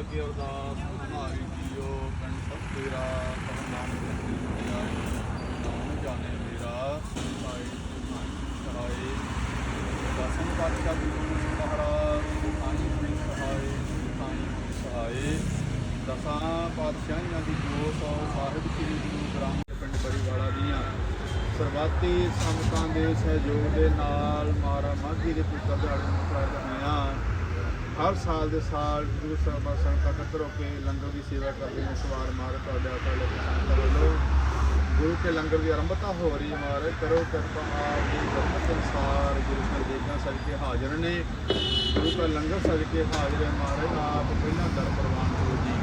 ਅੱਗੇ ਅਰਦਾਸ ਮਾਰੀ ਜੀਓ ਕੰਠ ਤੇਰਾ ਪਰਮਾਨ ਤੇਰਾ ਨਾਮ ਜਾਣੇ ਮੇਰਾ ਸਹਾਈ। ਸਹਾਈ ਦਸਮ ਪਾਤਸ਼ਾਹ ਗੁਰੂ ਮਹਾਰਾਜ ਸਾਈਂ ਜੀ ਸਹਾਈ ਸਾਈਂ ਜੀ ਸਹਾਈ। ਦਸਾਂ ਪਾਤਸ਼ਾਹੀਆਂ ਦੀ ਜੋਤ ਸੌ ਸਾਹਿਬ ਸ੍ਰੀ ਗੁਰੂ ਗ੍ਰੰਥ ਪਿੰਡ ਬੜੀਵਾਲਾ ਦੀਆਂ। ਸਰਬੱਤੀ ਸੰਗਤਾਂ ਦੇ ਸਹਿਯੋਗ ਦੇ ਨਾਲ ਮਾਰਾ ਮਾਝੀ ਦੇ ਪੁੱਤਰ ਦਿਹਾੜੇ ਨੂੰ ਮਨਾਇਆ ਹਰ ਸਾਲ ਦੇ ਸਾਲ ਗੁਰੂ ਸਾਹਿਬਾਨ ਸੰਗਤਾਂ ਇਕੱਤਰ ਹੋ ਕੇ ਲੰਗਰ ਦੀ ਸੇਵਾ ਕਰਦੇ ਨੇ, ਸਵਾਰ ਮਾਰ ਤੁਹਾਡੇ ਸੰਗਤਾਂ ਵੱਲੋਂ। ਗੁਰੂ ਕੇ ਲੰਗਰ ਦੀ ਆਰੰਭਤਾ ਹੋ ਰਹੀ ਹੈ ਮਹਾਰਾਜ, ਕਰੋ ਕਿਰਪਾ, ਆਪ ਦੀ ਬਰਕਤ ਅਨੁਸਾਰ ਗੁਰੂ ਕੇ ਦੇਗਾਂ ਸਜ ਕੇ ਹਾਜ਼ਰ ਨੇ। ਗੁਰੂ ਦਾ ਲੰਗਰ ਸਜ ਕੇ ਹਾਜ਼ਰ ਹੈ ਮਹਾਰਾਜ, ਆਪ ਪਹਿਲਾਂ ਦਰ ਪ੍ਰਵਾਨ ਹੋ ਜੀ।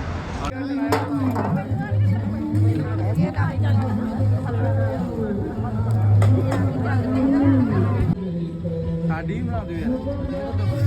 ਸਾਡੀ ਬਣਾ ਦਿਓ ਯਾਰ।